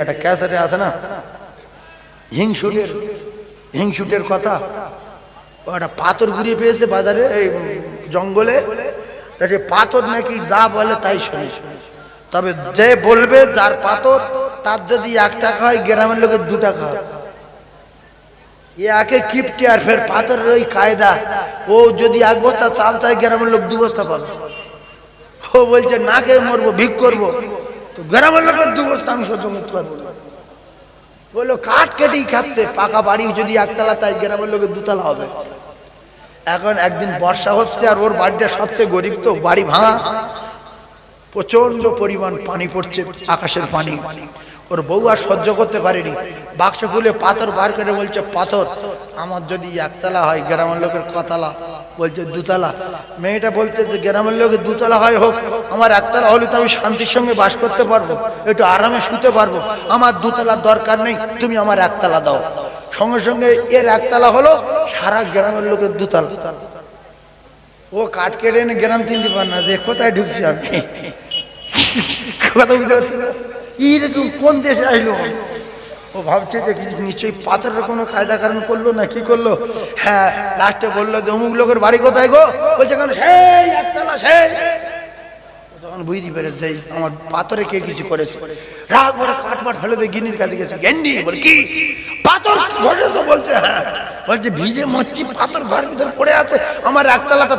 একটা ক্যাসেটে আছে না? হিংসুটের হিংসুটের কথা। ও একটা পাথর ঘুরিয়ে পেয়েছে বাজারে, এই জঙ্গলে। সে পাথর নাকি যা বলে তাই শুনে। তবে যে বলবে যার পাথর, তার যদি এক টাকা হয়, গ্রামের লোকের দু টাকা। একে কিপটে আর ফের পাথরের ওই কায়দা। ও যদি এক বস্তা চাল চায়, গ্রামের লোক দু বস্তা পাবে। ও বলছে না খেয়ে মরবো ভিক করব। তো গ্রামের লোকের দু বস্তা আমি সহ্য করতে পারব। বলল, কাঠ কেটেই খাচ্ছে, পাকা বাড়ি যদি একতলা তাই গ্রামের লোকের দুতলা হবে। এখন একদিন বর্ষা হচ্ছে আর ওর বাড়িটা সবচেয়ে গরিব তো, বাড়ি ভাঙা। পরিমাণ পানি পড়ছে, আকাশের পানি। ওর বউ আর সহ্য করতে পারেনি। বাক্স খুলে পাথর বার করে বলছে, পাথর, আমার যদি একতলা হয় গ্রামের লোকের কতলা? বলছে, দুতলা। মেয়েটা বলছে যে, গ্রামের লোকের দুতলা হয় হোক, আমার একতলা হলে তো আমি শান্তির সঙ্গে বাস করতে পারব, একটু আরামে শুতে পারব। আমার দুতলার দরকার নেই, তুমি আমার একতলা দাও। সঙ্গে সঙ্গে এর একতলা হলো সারা গ্রামের লোকের দুতলা। ও কাঠ কেটে এনে গ্রাম চিনতে পার না যে, কোথায় ঢুকছি আমি? কথা বুঝতে পারছি না। এইরকম কোন দেশে আসলো? ও ভাবছে যে নিশ্চয়ই পাথরের কোনো কায়দা কারণ করল না কি করল? হ্যাঁ লাস্টে বলল যে অমুক লোকের বাড়ি কোথায় গো? বলছে কেন? সেই একতলা, সেই। তখন বুঝতে পেরে যাই আমার পাথরে কে কিছু করেছে। গিনির গেছে। পাথর বলছে হ্যাঁ। বলছে মচ্ছি পাথর ঘর ভিতরে পড়ে আছে। আমার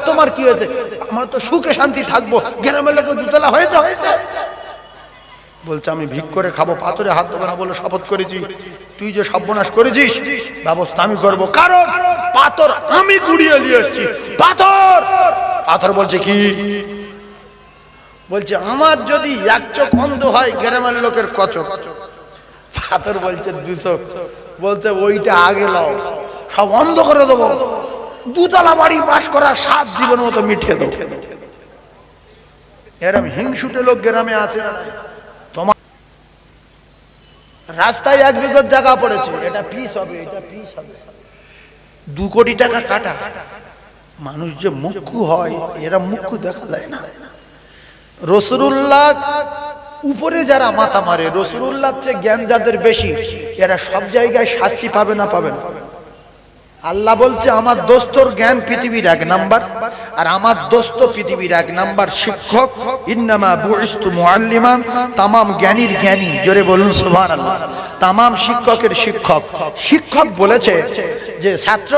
তোমার কি হয়েছে? আমার তো সুখে শান্তি থাকব। গ্রামের লোক দুতলা হয়েছে হয়েছে। বলছে, আমি ভিক করে খাব, পাথরে হাত দেবো না বলে শপথ করেছি। তুই যে সর্বনাশ করেছিস, ব্যবস্থা আমি করব। কারণ পাথর আমি গুড়িয়ে নিয়ে এসছি। পাথর! পাথর বলছে, কি? বলছে, আমার যদি এক চোখ অন্ধ হয় গ্রামের লোকের কত পাথর বলছে, দুশো। বলছে, ওইটা আগে লও। সব অন্ধ করে দেবো। দুতলা বাড়ি বাস করা সাত জীবন মতো মিঠিয়ে দেবো। এরম হিংসুটে লোক গ্রামে আছে রাস্তায় এক বিঘত জায়গা পড়েছে, এটা পিস হবে, এটা পিস হবে। দু কোটি টাকা কাটা। মানুষ যে মুখ্যু হয়, এরা মুখ্যু দেখা যায় না। রসুরুল্লাহ উপরে যারা মাথা মারে রসুরুল্লাহ চেয়ে জ্ঞান যাদের বেশি, এরা সব জায়গায় শাস্তি পাবে না পাবে না। আল্লাহ বলছে, আমার দোস্তর জ্ঞান পৃথিবীর এক নাম্বার, আর আমার দোস্ত পৃথিবীর এক নাম্বার শিক্ষক। ইন্নামা বুইস্তু মুআল্লিমান। তামাম জ্ঞানীর জ্ঞানী, জোরে বলুন, সুবহানাল্লাহ। তামাম শিক্ষকের শিক্ষক। শিক্ষক বলেছে যে, ছাত্র,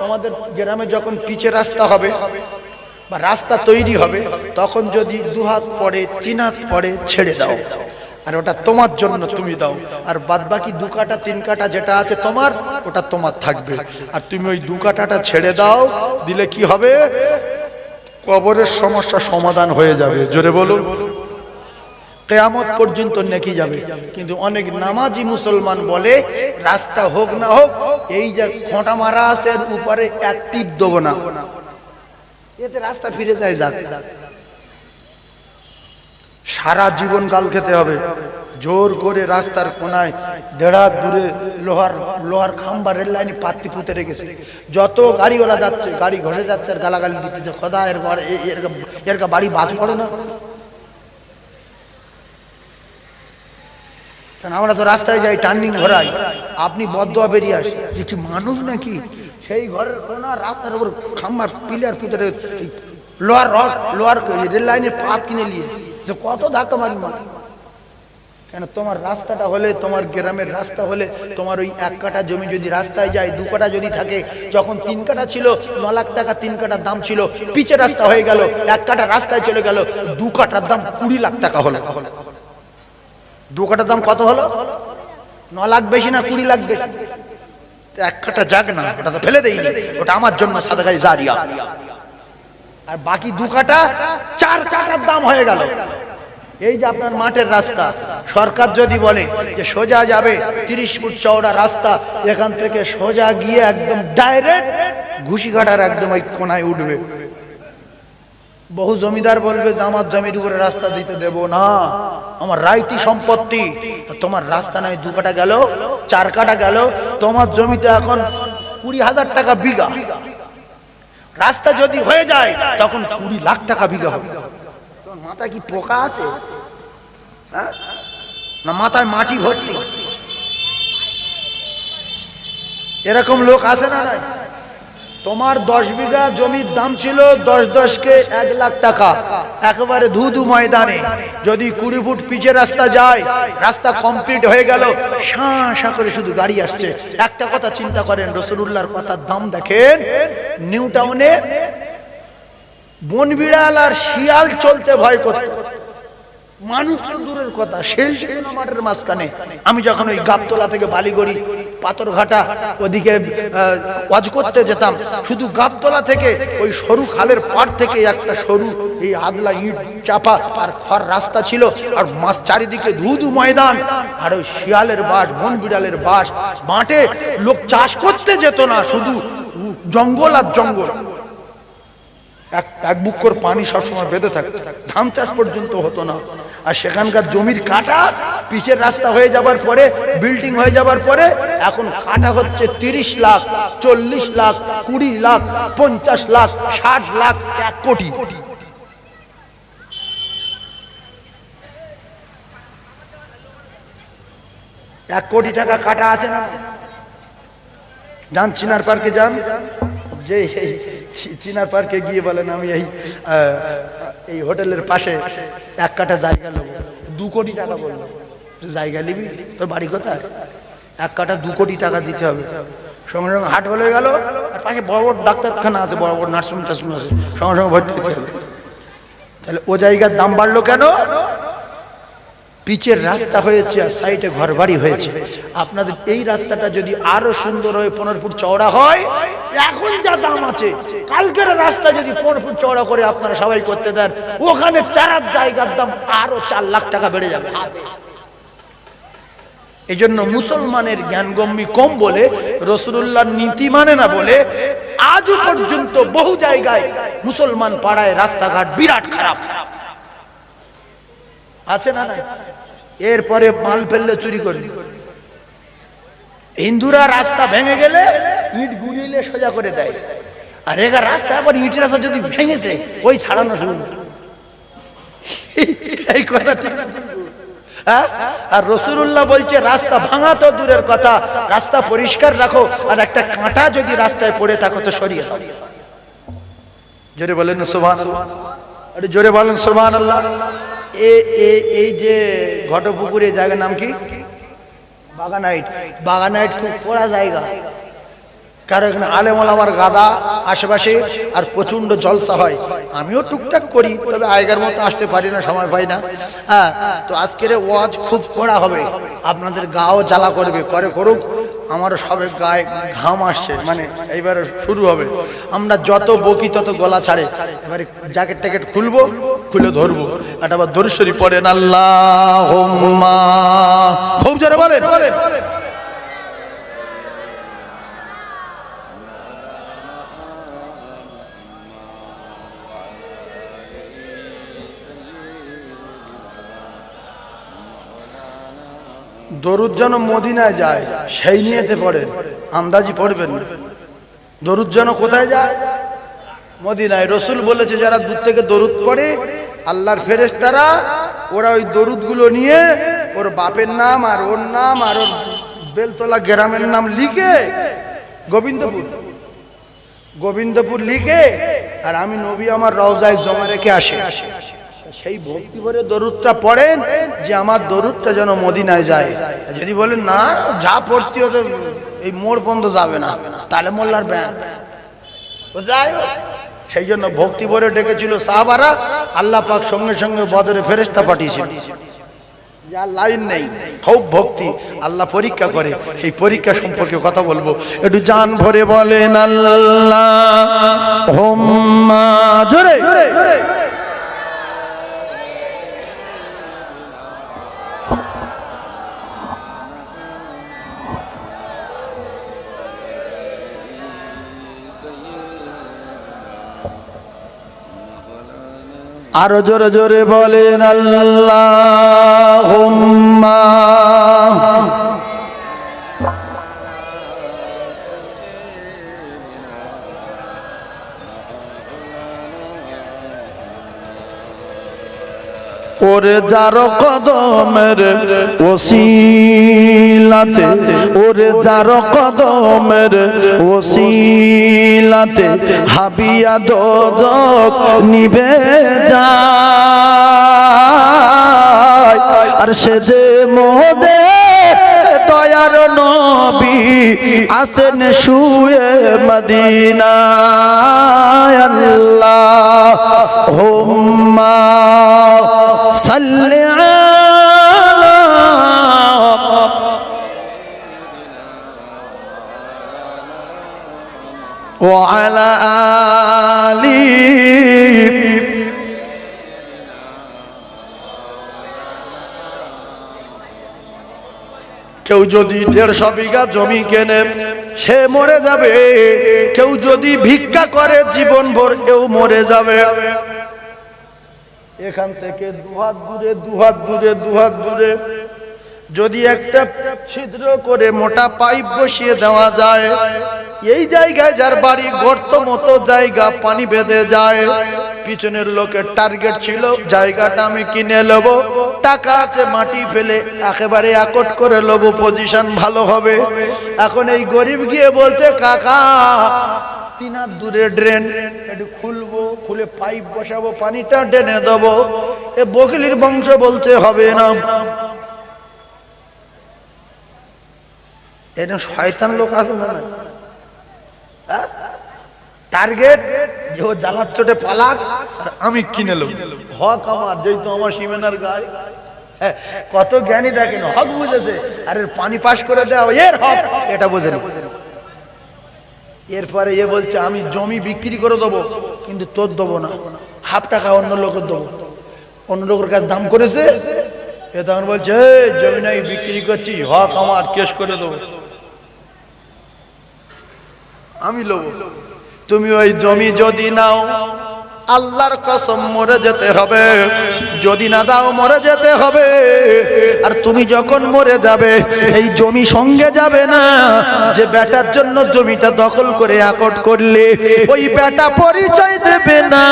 তোমাদের গ্রামে যখন পিচে রাস্তা হবে বা রাস্তা তৈরি হবে, তখন যদি দুহাত পড়ে, তিন হাত পড়ে, ছেড়ে দাও। আর ওটা তোমার জন্য তুমি দাও। আর বাদ বাকি দু কাটা, তিন কাটা যেটা আছে তোমার, ওটা তোমার থাকবে। আর তুমি ওই দু কাটাটা ছেড়ে দাও, দিলে কি হবে? কবরের সমস্যা সমাধান হয়ে যাবে। জোরে বলুন। কেয়ামত পর্যন্ত নেকি যাবে। কিন্তু অনেক নামাজি মুসলমান বলে, রাস্তা হোক না হোক, এই যে খোঁটা মারা আছে, উপরে অ্যাক্টিভ দেবো না। এতে রাস্তা ফিরে যায় যাক। সারা জীবন কাল খেতে হবে। জোর করে রাস্তার কোনায় দেড়া দূরে লোহার লোহার খাম্বা রেল লাইনে পাত্তি পুঁতে রেখেছে। যত গাড়িওয়ালা যাচ্ছে, গাড়ি ঘষে যাচ্ছে আর গালাগালি দিতেছে খোদা, এর এর বাড়ি বাজ পড়ে না? কারণ আমরা তো রাস্তায় যাই, টার্নিং ঘোরাই। আপনি বদয়া বেরিয়ে আসে যে, কি মানুষ নাকি? সেই ঘরের কোনা রাস্তার উপর খাম্বার পিলার পুঁতে লোহার রড, লোহার রেল লাইনের পাত কিনে নিয়ে যে কত ধাক্কা মারি মার কেন তোমার রাস্তাটা হলে, তোমার গ্রামের রাস্তা হলে, তোমার ওই এক কাঠা জমি যদি রাস্তায় যায়, দু কাঠা যদি থাকে, যখন তিন কাঠা ছিল, ন লাখ টাকা তিন কাঠার দাম ছিল পিচে রাস্তা হয়ে গেল, এক কাঠা রাস্তায় চলে গেল, দু কাঠার দাম কুড়ি লাখ টাকা হলো। দু কাঠার দাম কত হলো? ন লাখ বেশি না কুড়ি লাখ বেশি? এক কাঠা যাক না, ওটা তো ফেলে দেয়নি ওটা আমার জন্য সাদাগাই জারিয়া। আর বাকি দু কাটা চার কাঠার দাম হয়ে গেল। এই যে আপনার মাঠের রাস্তা, সরকার যদি বলে যে সোজা যাবে তিরিশ ফুট চওড়া রাস্তা, এখান থেকে সোজা গিয়ে একদম ডাইরেক্ট ঘুষিঘাটার একদম ওই কোনায় উঠবে। বহু জমিদার বলবে যে, আমার জমির উপরে রাস্তা দিতে দেব না। আমার রাইতি সম্পত্তি। তোমার রাস্তা নাই দু কাটা গেল, চার কাটা গেল। তোমার জমিতে এখন কুড়ি হাজার টাকা বিঘা। রাস্তা যদি হয়ে যায়, তখন কুড়ি লাখ টাকা বিঘা হবে। মাথায় কি পোকা আছে? হ্যাঁ? না মাথায় মাটি ভর্তি? এরকম লোক আছে না তোমার দশ বিঘা জমির দাম ছিল দশ দশকে এক লাখ টাকা। একেবারে ধু ধু ময়দানে। যদি কুড়ি ফুট পিচে রাস্তা যায়, রাস্তা কমপ্লিট হয়ে গেল, শাঁ করে শুধু গাড়ি আসছে। একটা কথা চিন্তা করেন রসুল্লাহর কথার দাম দেখেন। নিউ টাউনে বন বিড়াল আর শিয়াল চলতে ভয় করত। মানুষ দূরের কথা সেখানে মাঠের মাঝখানে। আমি যখন ওই গাবতলা থেকে বালিগড়ি পাথরঘাটা ওদিকে ওয়াজ করতে যেতাম। শুধু গাবতলা থেকে, ওই সরু খালের পাড় থেকে একটা সরু এই আদলা ইট চাপা আর খড় রাস্তা ছিল। আর মাছ চারিদিকে ধুধু ময়দান। আর ওই শিয়ালের বাস, বন বিড়ালের বাস, মাঠে লোক চাষ করতে যেত না, শুধু জঙ্গল আর জঙ্গল। এক এক পানি সবসময় বেঁধে থাকতো ধান চাষ পর্যন্ত হতো না। আর সেখানকার জমির কাটা পিচের রাস্তা হয়ে যাবার পরে, বিল্ডিং হয়ে যাবার পরে, এখন কাটা হচ্ছে তিরিশ লাখ, চল্লিশ লাখ, কুড়ি লাখ, পঞ্চাশ লাখ, ষাট লাখ, এক কোটি। এক কোটি টাকা কাটা আছে না? যান, চিনার পার্কে যান। যে চিনার পার্কে গিয়ে বলেন, আমি এই এই হোটেলের পাশে এক কাটা জায়গা নেব। দু কোটি টাকা বলল। তুই জায়গা নিবি? তোর বাড়ি কোথায়? এক কাটা দু কোটি টাকা দিতে হবে। সঙ্গে সঙ্গে হাট হলে গেল, আর পাশে বড় বড় ডাক্তারখানা আছে, বড় বড় নার্সিং টার্সিং আছে। সঙ্গে সঙ্গে ভর্তি হতে হবে। তাহলে ও জায়গার দাম বাড়লো কেন? পিচের রাস্তা হয়েছে আর সাইডে ঘর বাড়ি হয়েছে। আপনাদের এই রাস্তাটা যদি আরও সুন্দর হয়ে পনেরো ফুট চওড়া হয় এখন যা দাম আছে, কালকের রাস্তা যদি পনেরো ফুট চওড়া করে আপনারা সবাই করতে দেন, ওখানে চারার জায়গার দাম আরও চার লাখ টাকা বেড়ে যাবে। এই জন্য মুসলমানের জ্ঞানগম্যি কম বলে রসুল্লাহর নীতি মানে না বলে, আজও পর্যন্ত বহু জায়গায় মুসলমান পাড়ায় রাস্তাঘাট বিরাট খারাপ। আছে না এরপরে মাল ফেললে চুরি করবি। হিন্দুরা রাস্তা ভেঙে গেলে ইট গুড়িয়ে সোজা করে দেয়। আর এগা রাস্তা আবার ইটের রাস্তা যদি ভেঙেছে, ওই ছাড়ানো শুরু এই কথা হ্যাঁ? আর রসুল্লাহ বলছে, রাস্তা ভাঙা তো দূরের কথা, রাস্তা পরিষ্কার রাখো, আর একটা কাঁটা যদি রাস্তায় পড়ে থাকো তো সরিয়ে দাও। জোরে বলেন সোভান জোরে বলেন সোভান আল্লাহ এই যে ঘটপুকুর জায়গার নাম কি? বাগানাইট। বাগানাইট খুব পড়া জায়গা। কারণ এখানে আলেমল আমার গাদা আশেপাশে আর প্রচণ্ড জলসা হয়। আমিও টুকটাক করি, তবে আগের মতো আসতে পারি না, সময় পাই না। হ্যাঁ তো আজকের ওয়াজ খুব কড়া হবে। আপনাদের গাও জ্বালা করবে, করে করুক। আমারও সবে গায়ে ঘাম আসছে মানে এইবারে শুরু হবে। আমরা যত বকি তত গলা ছাড়ে। এবারে জ্যাকেট ট্যাকেট খুলবো, খুলে ধরবো। এটা আবার ধরেশ্বরী পড়েন আল্লাহ খুব জোরে বলেন বলেন। দরুদ যেন মদিনায় যায়, সেই নিয়েতে পড়েন। আন্দাজি পড়বেন না। দরুদ যেন কোথায় যায়? মদিনায়। রসুল বলেছে, যারা দূর থেকে দরুদ পড়ে, আল্লাহর ফেরেশতারা, ওরা ওই দরুদগুলো নিয়ে ওর বাপের নাম আর ওর নাম আর ওর বেলতলা গ্রামের নাম লিখে গোবিন্দপুর। গোবিন্দপুর লিখে, আর আমি নবী আমার রওজায় জমা রেখে আসে। আসে আসে সেই ভক্তি ভরে দরুদটা পড়েন যে আমার দরুদটা যেন মদিনায় যায়। যদি বলেন, না, যা পড়তে হতো এই মোড় বন্ধ যাবে না। তাহলে মোল্লার ব্যান। সেই জন্য ভক্তি ভরে ডেকেছিল সাহাবারা, আল্লাহ পাক সঙ্গে সঙ্গে বদরে ফেরেস্তা পাঠিয়েছিল। যার লাইন নেই খুব ভক্তি, আল্লাহ পরীক্ষা করে, সেই পরীক্ষা সম্পর্কে কথা বলব। একটু জান ভরে বলেন, আল্লাহ, হোম্মা জোরে। আরও জোরে জোরে বলেন আল্লাহ ওরে যার কদমের ওসিলাতে, ওরে যার কদমের ওসিলাতে হাবিয়া দোজক নিবে যায়। আর সে যে মোদে দয়ার নবী আসেন শুয়ে মদিনায় আল্লাহ হুম্মা সাল্লি আলা وعلى آله কেউ যদি দেড়শো বিঘা জমি কেনে, সে মরে যাবে। কেউ যদি ভিক্ষা করে জীবন ভর কেউ মরে যাবে। এখান থেকে দুহাত দূরে দুহাত দূরে দুহাত দূরে। যদি একটা ছিদ্র করে মোটা পাইপ বসিয়ে দেওয়া যায়, এই জায়গায় যার বাড়ি গর্ত মতো জায়গা পানি বেঁধে যায়, পিছনের লোকের টার্গেট ছিল, জায়গাটা আমি কিনে নেব। টাকা আছে, মাটি ফেলে একেবারে একট করে নেব, পজিশন ভালো হবে। এখন এই গরিব গিয়ে বলছে, কাকা দূরে ড্রেন, একটু খুলবো, খুলে পাইপ বসাবো, পানিটা টেনে দেবো। এ বকিলির বংশ বলতে হবে না। এরকম শয়তান লোক আছে না না? হ্যাঁ? টার্গেট যে ও জ্বালার চোটে পালাক আর আমি কিনে নেব। হক আমার যেহেতু আমার সীমানার গায়ে হ্যাঁ, কত জ্ঞানী দেখেন হক বুঝেছে। আর এর পানি পাস করে দেওয়া এর হক এটা বোঝেন এরপরে এ বলছে আমি জমি বিক্রি করে দেবো কিন্তু তোর দেবো না। হাফ টাকা অন্য লোকের দেবো। অন্য লোকের কাছে দাম করেছে। এ তখন বলছে জমি নাই বিক্রি করছি হক আমার কেস করে দেবো। আমি লব তুমি ওই জমি যদি নাও আল্লাহর কসম মরে যেতে হবে। যদি না দাও মরে যেতে হবে। আর তুমি যখন মরে যাবে, এই জমি সঙ্গে যাবে না। যে বেটার জন্য জমিটা দখল করে আকট করলে, ওই বেটা পরিচয় দেবে না।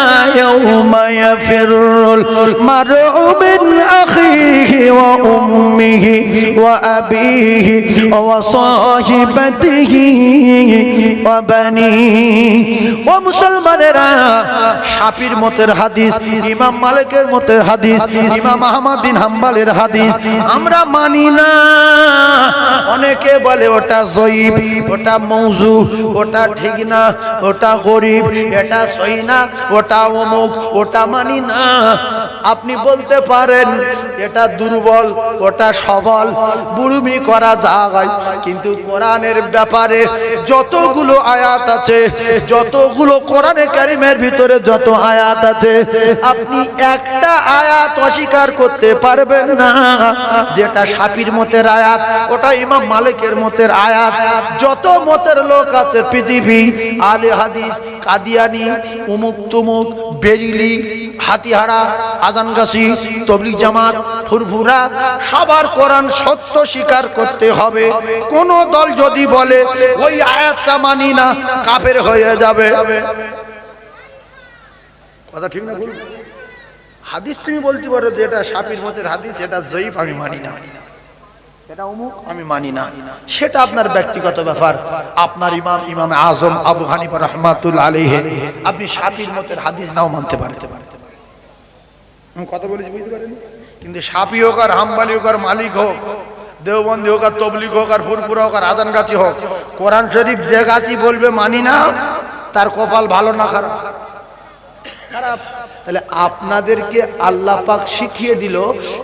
ওয়া বানিহি। ও মুসলমানেরা শাফির মতের হাদিস, ইমাম মালিকের মতের হাদিস, ইমাম আহমদ বিন হাম্বালের হাদিস। আমরা মানি না। অনেকে বলে ওটা জয়ীব, ওটা মৌজু, ওটা ঠিক না, ওটা গরিব, এটা সই না, ওটা অমুক, ওটা মানি না। আপনি বলতে পারেন, এটা দুর্বল, ওটা সবল, বুড়ুমি করা যায়, কিন্তু কোরআনের ব্যাপারে যতগুলো আয়াত আছে, যতগুলো কোরআনে কারিমের ভিতরে যত আয়াত আছে। আপনি একটা আয়াত অস্বীকার করতে পারবেন না। যেটা সাপির মতের আয়াত, ওটা ইমাম মালিকের মতের আয়াত। যত মতের লোক আছে পৃথিবী, আলে হাদিস, কাদিয়ানি, উমুক তুমুক, বেরিলি, হাতিহারা, আজানগাছি তবলিক জামাত, ফুরফুরা, সবার কোরআন সত্য স্বীকার করতে হবে। কোন দল যদি বলে, ওই আয়াতটা মানি না, কাফের হয়ে যাবে। কথা ঠিক না ভুল? হাদিস তুমি বলতে পারো যে এটা সাপির মতের হাদিস এটা জয়ীফ আমি মানি না। এটা অমুক? আমি মানি না। সেটা আপনার ব্যক্তিগত ব্যাপার। আপনার ইমাম ইমাম আজম আবু হানিফা রহমাতুল আলাইহি আপনি সাপির মতের হাদিস নাও মানতে পারেন। আমি কথা বলেছি বুঝতে পারেন? কিন্তু সাপি হোক আর হাম্বালি হোক আর মালিক হোক দেওবন্দি হোক আর তবলিক হোক আর ফুরপুরা হোক আর আজান গাছি হোক কোরআন শরীফ যে গাছি বলবে মানি না তার কপাল ভালো না খারাপ। খারাপ। তাহলে আপনাদেরকে আল্লাহ পাক শিখিয়ে দিল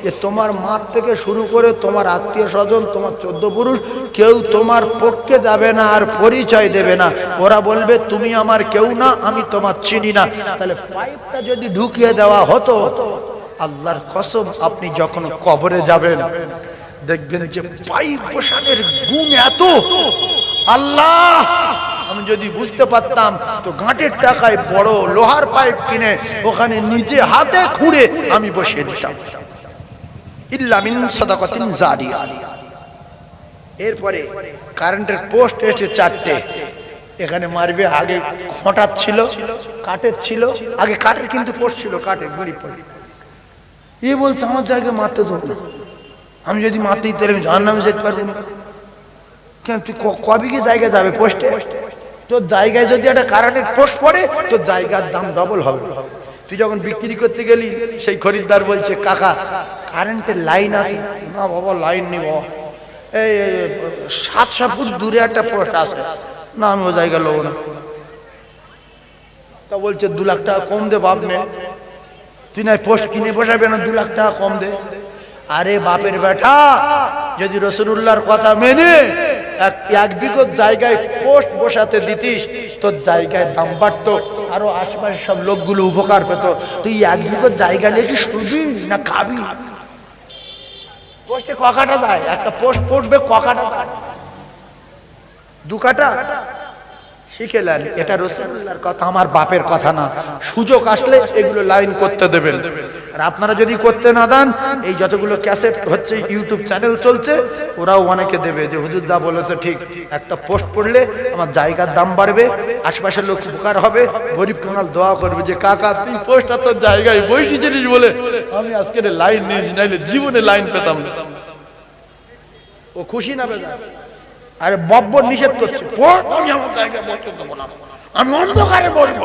যে তোমার মার থেকে শুরু করে তোমার আত্মীয় স্বজন, তোমার চোদ্দ পুরুষ, কেউ তোমার পক্ষে যাবে না আর পরিচয় দেবে না। ওরা বলবে, তুমি আমার কেউ না, আমি তোমার চিনি না। তাহলে পাইপটা যদি ঢুকিয়ে দেওয়া হতো, আল্লাহর কসম, আপনি যখন কবরে যাবেন, দেখবেন যে পাইপ বসানের গুণ এত। আল্লাহ! আমি যদি বুঝতে পারতাম, তো গাঁটের টাকায় বড় লোহার পাইপ কিনে ওখানে নিজে হাতে খুঁড়ে আমি বসিয়ে দিতাম। ইল্লামিন সদাকতিন জারিয়া। এরপরে কারেন্টের পোস্ট এসে চারটে। এখানে মারবে, আগে খোঁটার ছিল, কাঠের ছিল, আগে কাঠের কিন্তু পোস্ট ছিল, কাঠের গুঁড়ি পড়ে এ বলছে আমার জায়গায় মারতে দেবো আমি যদি মারতে দিতে আমি জাহান নামে যেতে পারব না। কেন, তুই ক- কবিকে জায়গায় যাবে পোস্টে? তোর জায়গায় যদি একটা কারেন্টের পোস্ট পড়ে, তোর জায়গার দাম ডবল হবে। তুই যখন বিক্রি করতে গেলি, সেই খরিদ্দার বলছে, কাকা কারেন্টের লাইন আছে। না বাবা লাইন নেই বাবা। এই সাতশো ফুট দূরে একটা পোস্ট আছে। না, আমি ও জায়গা নেব না। তা বলছে, দু লাখ টাকা কম দে বাপ নে। তুই না পোস্ট কিনে বসাবে না, দু লাখ টাকা কম দে। আরে বাপের বেটা, যদি রসুল্লাহর কথা মেনে এক এক জায়গায় পোস্ট বসাতে দিতিস, তোর জায়গায় দাম বাড়তো, আরও আশেপাশে সব লোকগুলো উপকার পেত। তুই এক বিগত জায়গা নিয়ে কি শুনবি না খাবি? পোস্টে ককাটা যায়? একটা পোস্ট পড়বে ককাটা যায়? দু কাটা? শিখেলেন, এটা রসুল্লাহর কথা, আমার বাপের কথা না। সুযোগ আসলে এগুলো লাইন করতে দেবেন। আর আপনারা যদি করতে না দেন, এই যতগুলো ক্যাসেট হচ্ছে, ইউটিউব চ্যানেল চলছে, ওরাও অনেকে দেবে যে, হুজুর যা বলেছে ঠিক। একটা পোস্ট পড়লে আমার জায়গার দাম বাড়বে, আশপাশের লোক উপকার হবে, গরিব কাঙাল দোয়া করবে যে, কাকা তুই পোস্টটা তোর জায়গায় বসেছিলিস বলে, আমি আজকে লাইন নিয়েছি, নাইলে জীবনে লাইন পেতাম ও খুশি না বেদা আরে বব্বর নিষেধ করছে। আমি আমার জায়গায় বসতে দেবো না। আমি অন্ধকারে বলব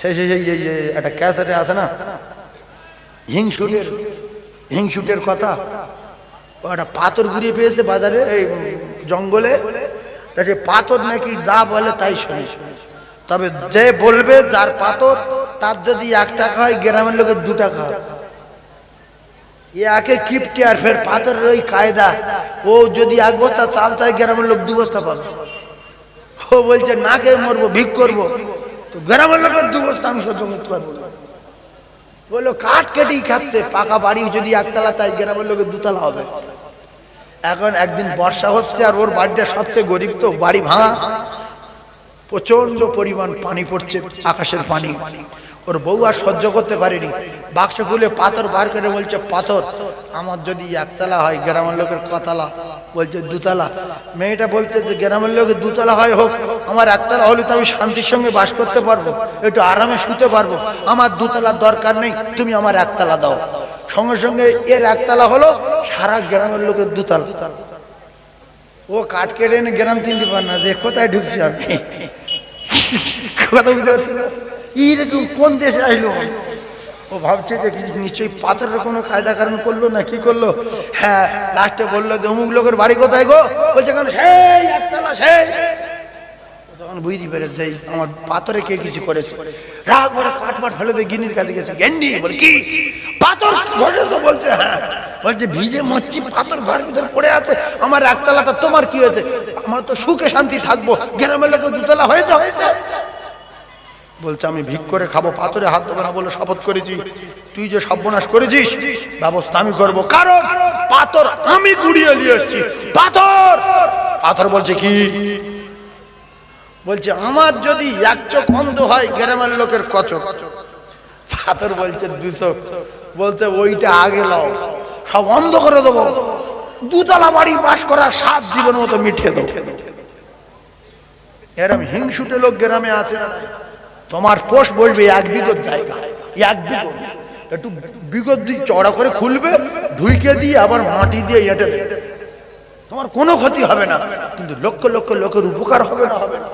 সেই সেই সেই যে একটা ক্যাসেটে আছে না? হিংসুটের হিংসুটের কথা। একটা পাথর ঘুরিয়ে পেয়েছে বাজারে এই জঙ্গলে। তা সে পাথর নাকি যা বলে তাই শুনি। তবে যে বলবে যার পাথর তার যদি এক টাকা হয় গ্রামের লোকের দু টাকা হয়। একে কিপটে আর ফের পাথরের ওই কায়দা। ও যদি এক বস্তা চাল চাই গ্রামের লোক দু বস্তা পাবে। ও বলছে না খেয়ে মরবো, ভিক করব। তো গ্রামের লোকের দু বস্তা আমি সহ্য করতে পারব বলল, কাঠ কেটেই খাচ্ছে, পাকা বাড়ি যদি একতলা তাই গ্রামের লোকের দুতলা হবে। এখন একদিন বর্ষা হচ্ছে আর ওর বাড়িটা সবচেয়ে গরিব তো, বাড়ি ভাঙা। প্রচণ্ড পরিমাণ পানি পড়ছে, আকাশের পানি। ওর বউ আর সহ্য করতে পারেনি। বাক্স খুলে পাথর বার করে বলছে, পাথর, আমার যদি একতলা হয় গ্রামের লোকের কতলা? বলছে, দুতলা। মেয়েটা বলছে যে, গ্রামের লোকের দুতলা হয় হোক, আমার একতলা হলে তো আমি শান্তির সঙ্গে বাস করতে পারব, একটু আরামে শুতে পারব। আমার দুতলার দরকার নেই, তুমি আমার একতলা দাও। সঙ্গে সঙ্গে এর একতলা হলো সারা গ্রামের লোকের দুতলা। ও কাঠ কেটে এনে গ্রাম চিনতে পার না, যে কোথায় ঢুকছি আমি? কথা বুঝতে পারছি না? এইরকম কোন দেশে আসলো? ও ভাবছে যে নিশ্চয়ই পাথরের কোনো কায়দা কারণ করল না কি করল? হ্যাঁ লাস্টে বলল যে অমুক লোকের বাড়ি কোথায় গো? বলছে কেন? সেই একতলা, সেই। তখন বুঝতে পেরে যাই আমার পাথরে কে কিছু করেছে। রাগ করে কাঠ মাঠ ফেলে দিয়ে গিনির কাছে গেছে। গেন্ডি, বলে কি? পাথর ঘষেছো? বলছে হ্যাঁ। বলছে, ভিজে মচ্ছি পাথর ঘর ভিতরে পড়ে আছে। আমার একতলাটা তোমার কি হয়েছে? আমার তো সুখে শান্তি থাকব। গ্রামের লোক দুতলা হয়েছে হয়েছে। বলছে, আমি ভিক করে খাব, পাথরে হাত দেবো না বলে শপথ করেছি। তুই যে সর্বনাশ করেছিস, ব্যবস্থা আমি করব। কারণ পাথর আমি গুড়িয়ে নিয়ে এসছি। পাথর! পাথর বলছে, কি? বলছে, আমার যদি এক চোখ অন্ধ হয় গ্রামের লোকের কত পাথর বলছে, দুশো। বলছে, ওইটা আগে লও। সব অন্ধ করে দেবো। দুতলা বাড়ি বাস করার সাত জীবন মতো মিঠিয়ে দেবো। এরম হিংসুটে লোক গ্রামে আছে? তোমার পোষ বসবে এক বিগত জায়গা, এক বিগত। একটু বিগত দিয়ে চড়া করে খুলবে, ঢুইকে দিয়ে আবার মাটি দিয়ে এঁটে। তোমার কোনো ক্ষতি হবে না, কিন্তু লক্ষ লক্ষ লোকের উপকার হবে না। হবে না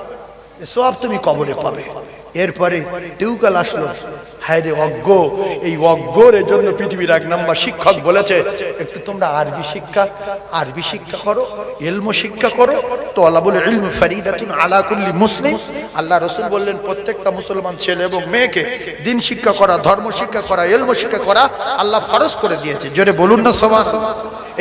সব তুমি কবরে পাবে। এরপরে টিউকাল আসলো হায় রে অজ্ঞ। এই অজ্ঞর জন্য পৃথিবীর এক নম্বর শিক্ষক বলেছে, একটু তোমরা আরবি শিক্ষা আরবি শিক্ষা করো এলম শিক্ষা করো। তো আল্লাহ বলে ইলম ফারিদাতুন আলা কুল্লি মুসলিম। আল্লাহ রসুল বললেন, প্রত্যেকটা মুসলমান ছেলে এবং মেয়েকে দিন শিক্ষা করা, ধর্ম শিক্ষা করা এলম শিক্ষা করা আল্লাহ ফরজ করে দিয়েছে। জোরে বলুন না সবার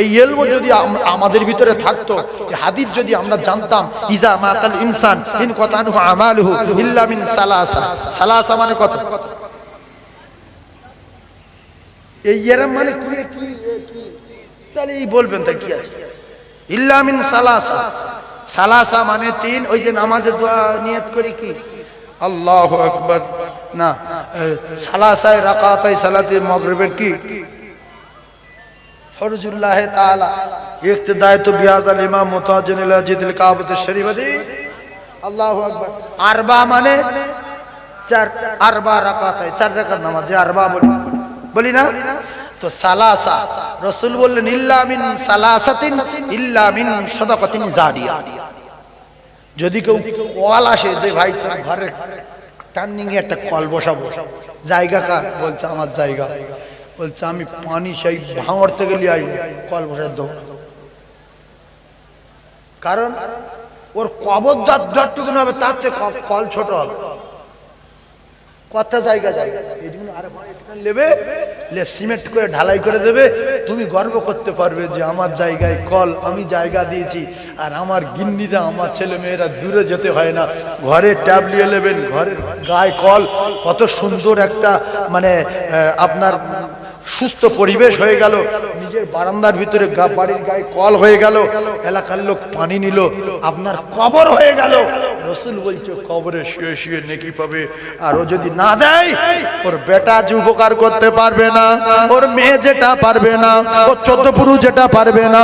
এই এলম যদি আমাদের ভিতরে থাকতো হাদিস যদি আমরা জানতাম, ইজা মাতাল ইনসান ইন কথানহু আমালুহু ইল্লা মিন সালাসা। সালাসা মানে কত? এই এরম মানে? তাহলে এই বলবেন তাই কি আছে? ইল্লা মিন সালাসা। সালাসা মানে তিন, ওই যে নামাজে দোয়া নিয়ত করি কি? আল্লাহু আকবার। না সালাসায় রাকাতাই সালাতে মাগরিবের কি? ফরজুল্লাহ তাআলা। ইক্তদায় তো বিয়াজ আল ইমাম মুতাজিন ইলা জিদুল কাবাত শরীফাতি আল্লাহু আকবার। আরবা মানে চার, আরবা রাকাত চার রাকাত নামাজ, যে আরবা বলি। বলি না? তো সালাসা, রসুল বললেন, ইল্লা মিন সালাসাতিন, ইল্লা মিন সদাকাতিন জারিয়া। যদি কেউ কল আসে যে, ভাই, তোর ঘরের টার্নিং এ একটা কল বসাবো। জায়গা কার? বলছে, আমার জায়গা। বলছে, আমি পানি সেই ভাঙর থেকে লিয়ে আসব, কল বসার দেবো কারণ ওর কবর যত যতটুকু হবে, তার চেয়ে কল ছোট হবে। কথা জায়গা জায়গা এই নেবে সিমেন্ট করে ঢালাই করে দেবে। তুমি গর্ব করতে পারবে যে আমার জায়গায় কল, আমি জায়গা দিয়েছি। আর আমার গিন্নিরা, আমার ছেলে মেয়েরা দূরে যেতে হয় না। ঘরে ট্যাব নিয়ে নেবেন, ঘরের গায়ে কল। কত সুন্দর একটা মানে আপনার সুস্থ পরিবেশ হয়ে গেল। নিজের বারান্দার ভিতরে বাড়ির গায়ে কল হয়ে গেল। এলাকার লোক পানি নিল। আপনার কবর হয়ে গেল। রসুল বলছে, কবরে শুয়ে শুয়ে নেকি পাবে। আর ও যদি না দেয়, ওর বেটা যে উপকার করতে পারবে না। ওর মেয়ে যেটা পারবে না। ওর চোদ্দ পুরুষ যেটা পারবে না।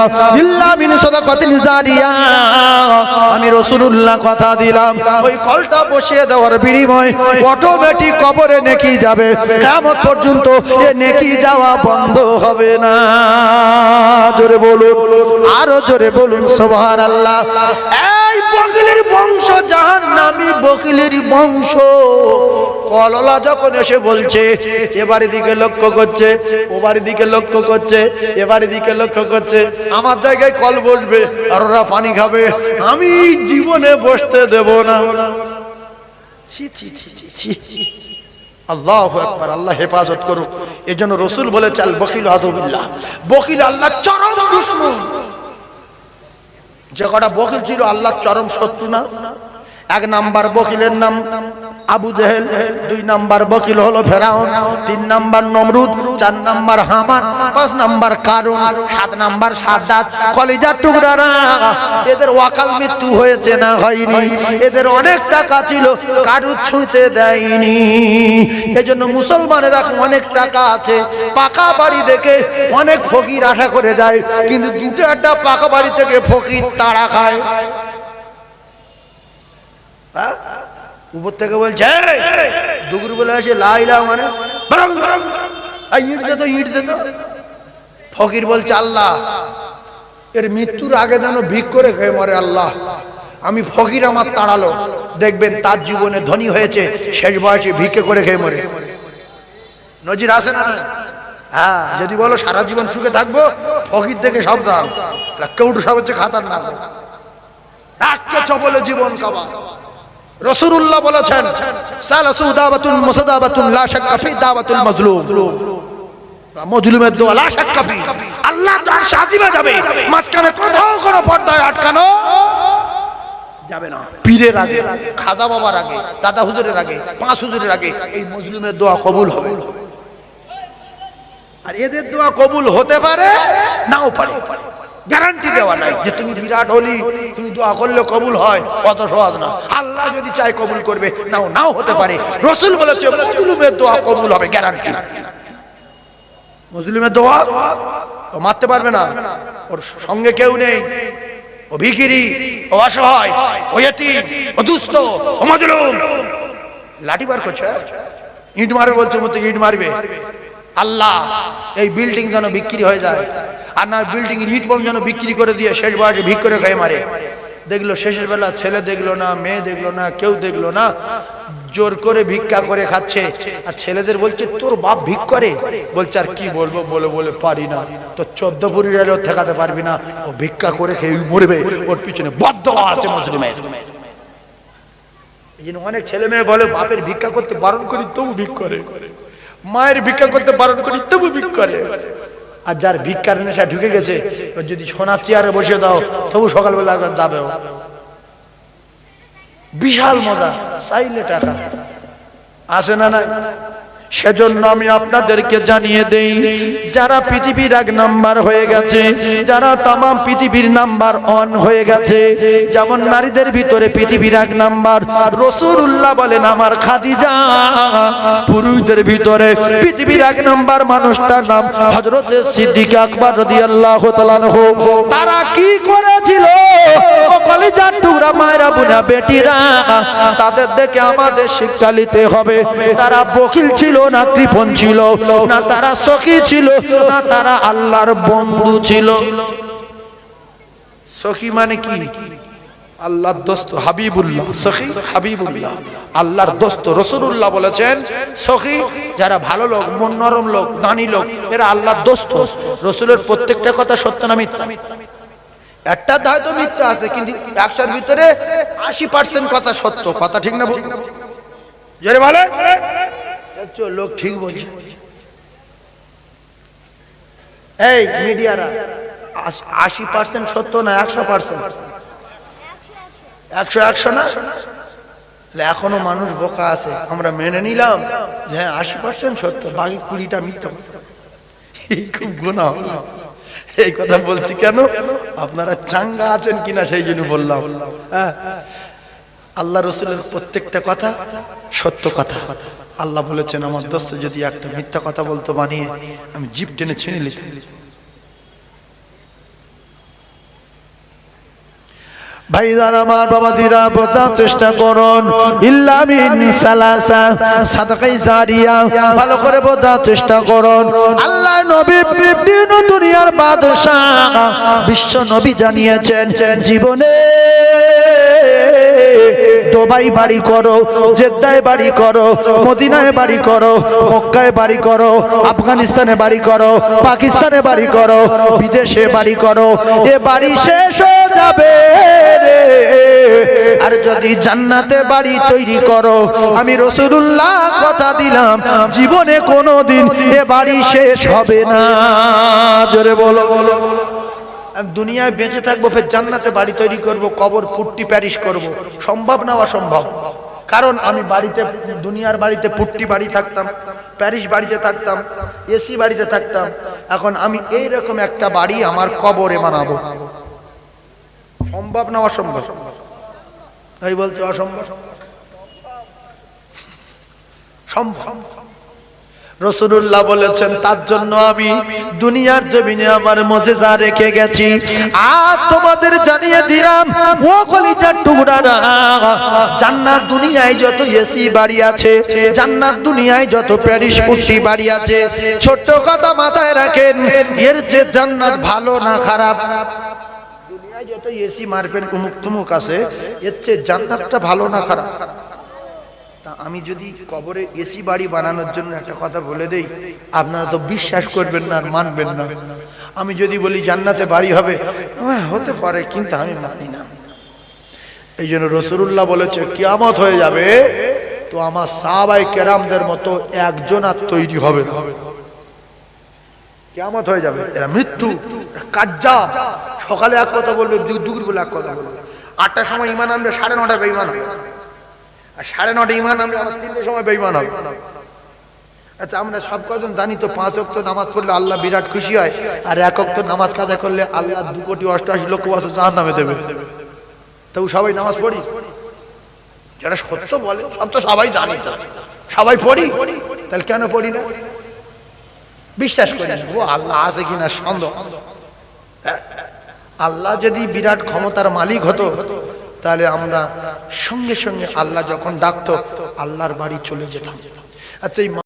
আমি রসুলুল্লাহ কথা দিলাম। ওই কলটা বসিয়ে দেওয়ার বিনিময় অটোমেটিক কবরে নেকি যাবে। কিয়ামত পর্যন্ত এ নেকি যাওয়া বন্ধ হবে না। জোরে বলুন, আরও জোরে বলুন, সুবহানাল্লাহ। এই বকিলের বংশ, জাহান্নামী বকিলের বংশ। কললা যখন এসে বলছে এবারে দিকে লক্ষ্য করছে ওবারে দিকে লক্ষ্য করছে এবারে দিকে লক্ষ্য করছে, আমার জায়গায় কল বসবে, আর ওরা পানি খাবে। আমি জীবনে বসতে দেব না। ছি ছি ছি ছি ছি। আল্লাহ একবার আল্লাহ হেফাজত করুক। এই জন্য রসুল বলে চাল বকিল আদবিল্লাহ বকিল আল্লাহ চরম দুশ্মন। যে কটা বকিল ছিল আল্লাহ চরম শত্রু না? এক নাম্বার বকিলের নাম আবু জেহেল, দুই নাম্বার বকিল হলো ফেরাউন, তিন নাম্বার নমরুদ, চার নাম্বার হামান, পাঁচ নাম্বার কারণ সাত নাম্বার সাদ্দাত। কলিজার টুকরারা, এদের ওয়াকাল মৃত্যু হয়েছে না হয়নি, এদের অনেক টাকা ছিল, কারু ছুঁতে দেয়নি। এজন্য মুসলমানের এখন অনেক টাকা আছে, পাকা বাড়ি দেখে অনেক ফকির আশা করে যায়, কিন্তু দুটো একটা পাকা বাড়ি থেকে ফকির তাড়া খায়। হ্যাঁ? উপর থেকে বলছে দুগুর বলে আসে লাইলা মানে? ইট ফকির বলছে, আল্লাহ, এর মৃত্যুর আগে যেন ভিক করে খেয়ে মরে আল্লাহ। আমি ফকির আমার তাড়ালো। দেখবেন তার জীবনে ধনী হয়েছে, শেষ বয়সে ভিকে করে খেয়ে মরে। নজির আসে না? হ্যাঁ যদি বলো সারা জীবন সুখে থাকব, ফকির থেকে সাবধান। কেউটু সব হচ্ছে খাতার না একে চপলে জীবন কাবা রসুল্লাহ বলেছেন মজলুমের দোয়া মাঝখানে পর্দায় আটকানো যাবে না। পীরের আগে, খাজা আগে, দাদা হুজুরের আগে হুজুরের আগে এই মজলুমের দোয়া কবুল হবে। আর এদের দোয়া কবুল হতে পারে, নাও পারে। গ্যারান্টি দেওয়া নাই যে তুমি বিরাট হলি, তুমি দোয়া করলে কবুল হয় অত সহজ না। আল্লাহ যদি চায় কবুল করবে, নাও নাও হতে পারে। রসুল বলেছে, মজলুমের দোয়া কবুল হবে, গ্যারান্টি। মুসলিমের দোয়া ও মারতে পারবে না। ওর সঙ্গে কেউ নেই। ও ভিকিরি ও অসহায়, ও এতিম, ও দুস্থ, ও মজলুম। লাঠি বার করছে ইট মারবে বলছে মধ্যে ইট মারবে। আল্লাহ, এই বিল্ডিং যেন বিক্রি হয়ে যায়। আর না বিল্ডিং ইট বম যেন বিক্রি করে দিয়ে শেষ বয়সে ভিক করে খেয়ে মারে। দেখল শেষের বেলা ছেলে দেখল না, মেয়ে দেখল না, কেউ দেখল না, জোর করে ভিক্ষা করে খাচ্ছে। আর ছেলেদের বলছে, তোর বাপ ভিক করে? বলছে, আর কি বলব, বলে বলে পারি না। তো চোদ্দ পরিবারেও ঠেকাতে পারবি না। ও ভিক্ষা করে খেয়ে মরবে। ওর পিছনে বদ্ধ আছে মুসলিমের অনেক ছেলে মেয়ে বলে, বাপের ভিক্ষা করতে বারণ করি, তবু ভিক করে। মায়ের ভিক্ষা করতে বারণ করি, তবু ভিক করে। আর যার ভিক্ষার নেশা ঢুকে গেছে যদি সোনার চেয়ারে বসে দাও, তবু সকালবেলা যাবে। বিশাল মজা, চাইলে টাকা। আসে না না সেজন্য আমি আপনাদেরকে জানিয়ে দেই, যারা পৃথিবীর এক নাম্বার হয়ে গেছে, যারা তাম পৃথিবীর নাম্বার অন হয়ে গেছে, যেমন নারীদের ভিতরে পৃথিবীর এক নাম্বার রসুল্লাহ বলেন, আমার খাদিজা। পুরুষদের ভিতরে পৃথিবীর এক নাম্বার মানুষটার নাম হজরত সিদ্দিক আকবর তাআলা আনহু। তারা কি করেছিল? তাদের দেখে আমাদের শিক্ষা নিতে হবে। তারা বকিল ছিল না কৃপণ ছিল, না তারা সখী ছিল, না তারা আল্লাহর বন্ধু ছিল। সখী মানে কি? আল্লাহর দোস্ত হাবিবুল্লাহ, সখী হাবিবুল্লাহ। আল্লাহর দোস্ত রসুলুল্লাহ বলেছেন, সখী যারা ভালো লোক, মন নরম লোক, দানি লোক, এরা আল্লাহর দোস্ত। রসুলের প্রত্যেকটা কথা সত্য না মিথ্যা? একটা হয়তো মিথ্যা আছে, কিন্তু একশোর ভিতরে আশি পার্সেন্ট কথা সত্য, কথা ঠিক না? বলেন। লোক ঠিক বলছে। এই মিডিয়ারা আশি পার্সেন্ট সত্য না একশো পার্সেন্ট? একশো একশো না? এখনও মানুষ বোকা আছে আমরা মেনে নিলাম যে হ্যাঁ আশি পার্সেন্ট সত্য বাকি কুড়িটা মিথ্যা। খুব গুণা হলো। এই কথা বলছি কেন? আপনারা চাঙ্গা আছেন কিনা সেই জন্য বললাম। হ্যাঁ। আল্লাহ রসুলের প্রত্যেকটা কথা সত্য কথা কথা। আল্লাহ বলেছেন, আমার দোস্ত যদি একটা মিথ্যা কথা বলতো বানিয়ে, আমি জিপ টেনে ছিঁড়ে নিতাম। ভাইদার আমার বাবা দিরা বোঝার চেষ্টা করুন। ভালো করে চেষ্টা আল্লাহ বিশ্ব নবী জানিয়েছেন, জীবনে দুবাই বাড়ি করো, জেদ্দায় বাড়ি করো, মদিনায় বাড়ি করো, মক্কায় বাড়ি করো, আফগানিস্তানে বাড়ি করো, পাকিস্তানে বাড়ি করো, বিদেশে বাড়ি করো, এ বাড়ি শেষ হয়ে যাবে। রে। আর যদি জান্নাতে বাড়ি তৈরি করো, আমি রসুল্লাহ কথা দিলাম, জীবনে কোনোদিন এ বাড়ি শেষ হবে না। জোরে বলো বলো আর দুনিয়ায় বেঁচে থাকব, ফের জান্নাতে বাড়ি তৈরি করব, কবর, পুট্টি প্যারিস করব। সম্ভব না অসম্ভব। কারণ আমি বাড়িতে, দুনিয়ার বাড়িতে পুট্টি বাড়ি থাকতাম প্যারিস বাড়িতে থাকতাম, এসি বাড়িতে থাকতাম। এখন আমি এই রকম একটা বাড়ি আমার কবরে বানাবো। সম্ভব না অসম্ভব? তাই বলছে অসম্ভব। সম্ভব। রসুল্লাহ বলেছেন, তার জন্য আমি দুনিয়ার জমিনে আমার মজেজা রেখে গেছি। আর তোমাদের জানিয়ে দিলাম, ও কলিজার টুকরারা, জান্নাত দুনিয়ায় যত এসি বাড়ি আছে, জান্নাত দুনিয়ায় যত প্যারিস পুট্টি বাড়ি আছে, ছোট্ট কথা মাথায় রাখেন, এর যে জান্নাত ভালো না খারাপ? যত এসি মারবেন উমুক তুমুক আছে, এর চেয়ে জান্নাতটা ভালো না খারাপ? তা আমি যদি কবরে এসি বাড়ি বানানোর জন্য একটা কথা বলে দেই, আপনারা তো বিশ্বাস করবেন না আর মানবেন না। আমি যদি বলি জান্নাতে বাড়ি হবে হ্যাঁ হতে পারে, কিন্তু আমি মানি না। এই জন্য রসুল্লাহ বলেছে, কিয়ামত হয়ে যাবে, তো আমার সাহাবাই কেরামদের মতো একজন আর তৈরি হবে না। কেমত হয়ে যাবে, এরা মৃত্যু কাজ্জা সকালে এক কথা বলবে দুপুর বলে এক কথা বলবে। আটটার সময় ইমান আনবে, সাড়ে নটায় বেইমান হবে। আর সাড়ে নটা ইমান আনবে, আবার তিনটের সময় বেইমান হবে। আচ্ছা আমরা সব কজন জানি তো, পাঁচ অক্ত নামাজ পড়লে আল্লাহ বিরাট খুশি হয়, আর এক অক্ত নামাজ কাজা করলে আল্লাহ দু কোটি অষ্টআশি লক্ষ বছর জাহান নামে দেবে। তবু সবাই নামাজ পড়ি? যারা সত্য বলে, সব তো সবাই জানি সবাই পড়ি? তাহলে কেন পড়ি না? বিশ্বাস করি। ও আল্লাহ, আছে কিনা সন্দেহ হ্যাঁ? আল্লাহ যদি বিরাট ক্ষমতার মালিক হতো, তাহলে আমরা সঙ্গে সঙ্গে আল্লাহ যখন ডাকত, আল্লাহর বাড়ি চলে যেতাম আচ্ছা এই